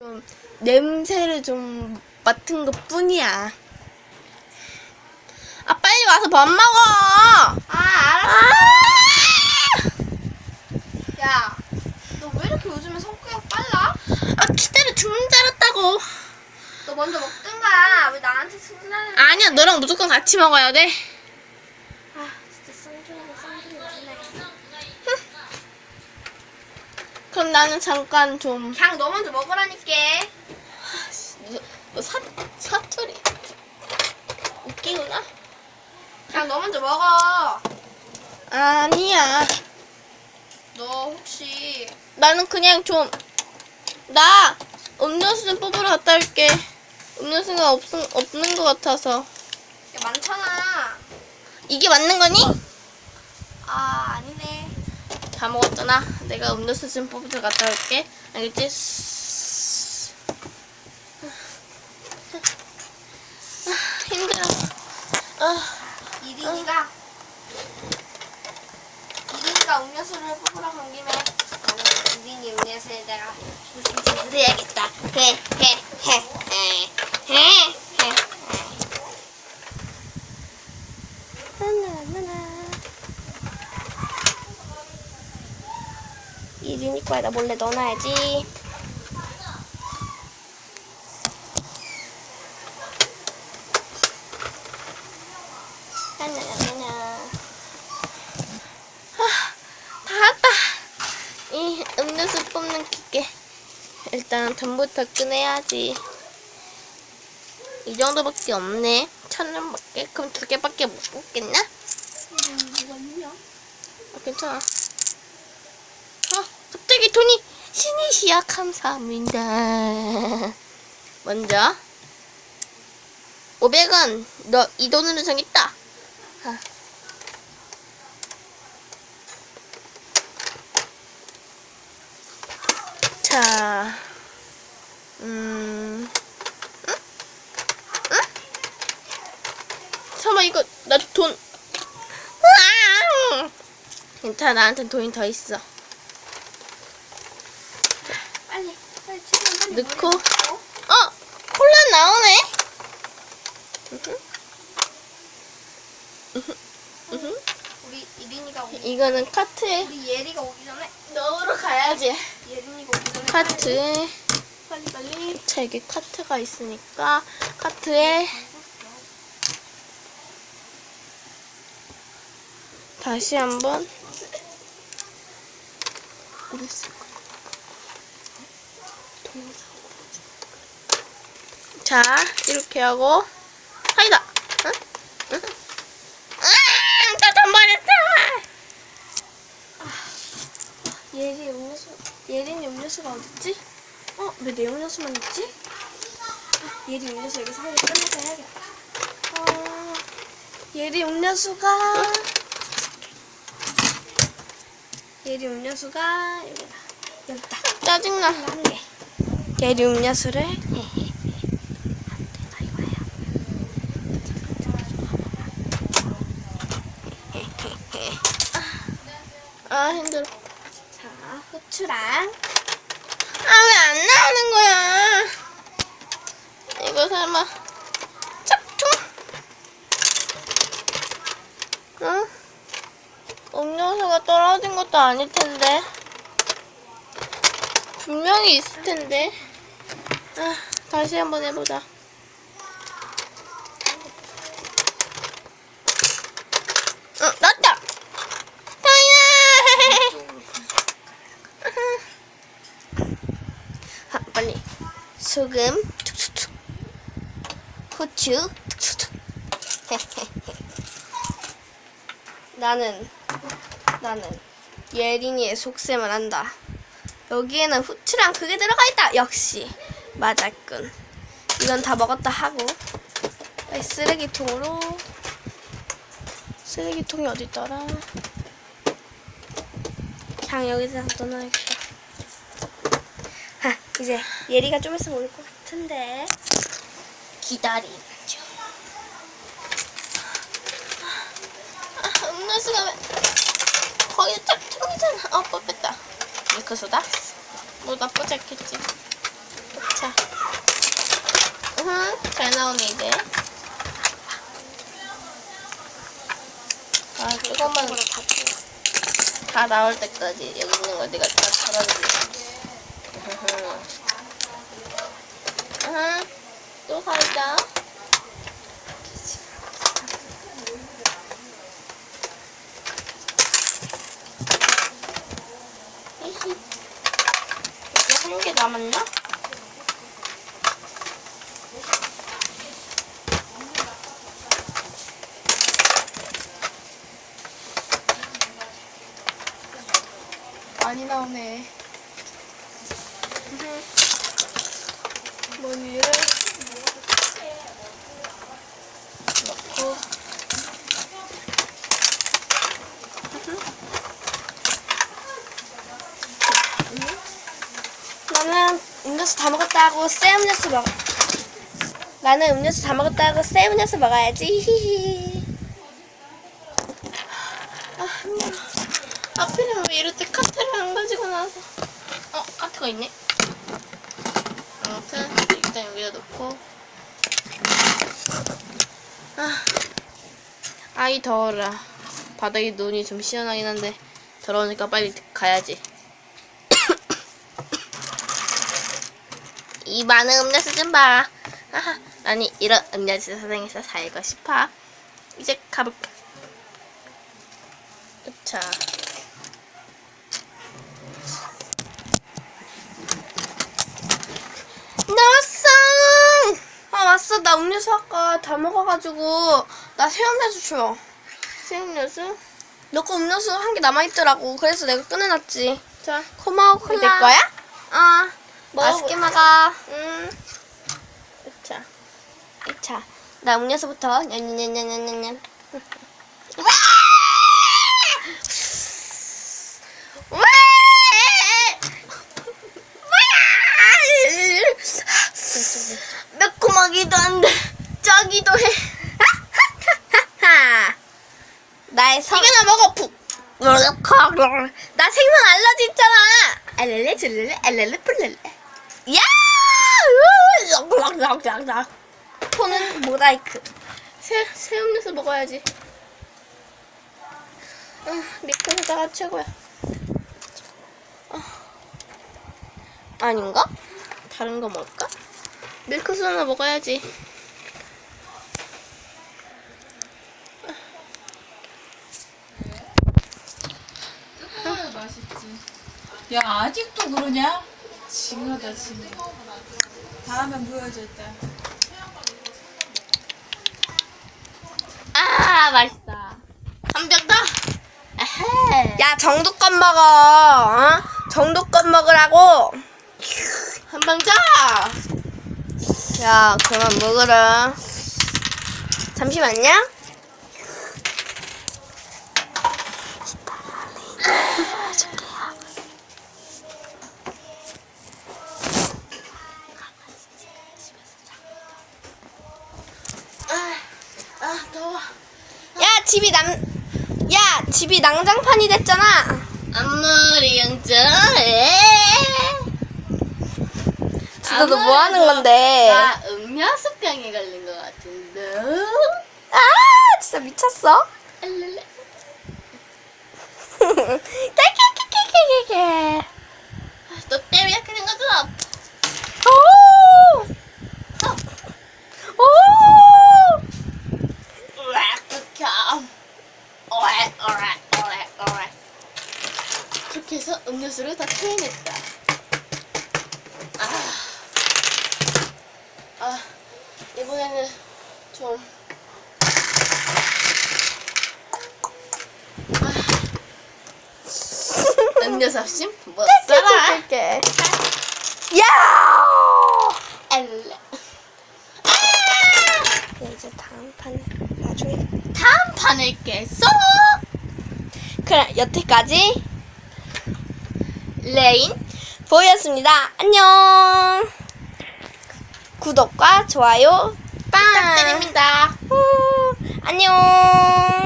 좀 냄새를 좀 맡은 것 뿐이야. 아, 빨리 와서 밥 먹어! 아, 알았어. 아! 야, 너 왜 이렇게 요즘에 성격이 빨라? 아, 기다려, 죽는 줄 알았다고. 너 먼저 먹든가. 왜 나한테 승진하는 아니야, 너랑 무조건 같이 먹어야 돼. 아, 진짜 쌍둥이네, 쌍둥이 맞네. 그럼 나는 잠깐 좀. 그냥 너 먼저 먹으라니까. 너, 너 사, 사투리. 웃기구나? 그냥 너 먼저 먹어. 아니야. 너 혹시 나는 그냥 좀. 나 음료수 좀 뽑으러 갔다 올게. 음료수가 없, 없는 것 같아서. 야, 많잖아. 이게 맞는 거니? 아. 다 먹었잖아. 내가 음료수 좀 뽑으러 갔다 올게. 알겠지? 힘들어. 아, 이린이가 이린이가 음료수를 뽑으러 간 김에 이린이 음료수에다가 무슨 짓을 해야겠다. 해, 해, 해, 해. 나나나나. 거에다 몰래 넣어놔야지. 왔다. 이 음료수 뽑는 기계. 일단 전부터 꺼내야지. 이 정도밖에 없네. 천 원밖에? 그럼 두 개밖에 못 뽑겠나? 음? 어, 괜찮아. 어, 갑자기 돈이 신이시야 감사합니다. 먼저 500원 너 이 돈으로 정했다. 아. 자, 음, 응? 응? 설마 이거 나 돈? 으아! 괜찮아 나한텐 돈이 더 있어. 빨리, 빨리 최대한 빨리 넣고. 어 콜라 나오네. 우리 이린이가 오기 이거는 카트에 우리 예리가 오기 전에 넣으러 가야지. 예린이가 오기 전에 카트에 빨리 빨리 자 이게 카트가 있으니까 카트에 다시 한번? 동영상 자 이렇게 하고 사이다 응? 응? 아! 나돈 버렸다 예리 음료수 예린이 음료수가 어딨지? 어? 왜 내 음료수만 있지? 아, 예리 음료수 여기서 한개 끝내서 해야겠다 어, 예리 음료수가 예리 음료수가 여기다 여기다 짜증나 한 개 예리 음료수를 헤헤헤 안돼 나 이거 해야 아 힘들어. 자 후추랑. 아 왜 안 나오는 거야? 이거 설마. 짝퉁? 응? 음료수가 떨어진 것도 아닐 텐데. 분명히 있을 텐데. 아 다시 한번 해보자. 응 났다 다이아 하, 빨리. 소금 툭툭툭. 후추 툭툭툭. 나는 나는 예린이의 속셈을 안다. 여기에는 후추랑 그게 들어가 있다. 역시. 맞았군. 이건 다 먹었다 하고. 쓰레기통으로. 쓰레기통이 어디 있더라? 그냥 여기다 넣어놔야겠다. 하, 이제 예리가 좀 있으면 올 것 같은데 기다리죠. 아, 음료수가 왜 거기 짝퉁이잖아 어 뽑혔다 밀크소다 뭐 나쁘지 않겠지 많이 나오네 이제. 아 조금만 다 나올 때까지 여기 있는 거 내가 다 털어줄게. 또 살자. 이제 한개 남았나? 많이 나오네. 머니를 넣고. 나는 음료수 다 먹었다 하고 새 음료수 먹. 나는 음료수 다 먹었다 하고 새 음료수 먹어야지. 히히. 아, 힘들어. 왜 이럴 때 카트를 안 가지고 나와서. 어, 카트가 있네. 아무튼, 일단 여기다 놓고. 아, 아이, 더워라. 바닥에 눈이 좀 시원하긴 한데, 더러우니까 빨리 가야지. 이 많은 음료수 좀 봐. 아하, 아니, 이런 음료수 세상에서 살고 싶어. 이제 가볼게. 자. 나왔어! 아 왔어. 나 음료수 아까 다 먹어가지고 나 새 음료수 줘. 새 음료수? 너거 음료수 한 개 남아있더라고. 그래서 내가 꺼내놨지. 자, 고마워 콜라. 내 거야? 어. 먹어보- 맛있게 먹어. 음. 자, 자, 나 음료수부터. 냠냠냠냠냠냠. 왜? 매콤 하기도 한데 짜기도 해. 나의 성. 이거나 먹어, 푹! 나 생선 알러지 있잖아. 알렐레, 줄렐레, 알렐레, 풀렐레. 야! 톤은 모자이크. 새, 새 음료수 먹어야지. 응, 미크사다가 최고야. 어. 아닌가? 다른 거 먹을까? 밀크스 하나 먹어야지. 아, 맛있지. 야, 아직도 그러냐? 징하다, 징해. 다음에 보여줄 때. 아, 맛있다. 한 병 더! 에헤. 야, 정도껏 먹어. 어? 정도껏 먹으라고. 한 병 더! 야, 그만 먹으라. 잠시만요. 아, 아, 더워. 야, 집이 남, 야, 집이 난장판이 됐잖아. 앞머리 영절해. 진짜 너 뭐 하는 건데? 나 음료수병에 걸린 것 같은데. 아, 진짜 미쳤어. 알렐레. 깨깨깨깨깨깨. 너 때문에 이렇게 된 거잖아. 오! 오! 으악, 극혐. 오래, 오래, 오래, 오래. 그렇게 해서 음료수를 다 토해냈다. 아, 아, 이번에는 좀. 아, 없이 못 살아. 깨깨깨깨. 야! 알레. 이제 다음 판 나중에. 다음 판을 깼어. 그럼 여태까지 레인. 보였습니다. 안녕. 구독과 좋아요 빵. 부탁드립니다. 후, 안녕.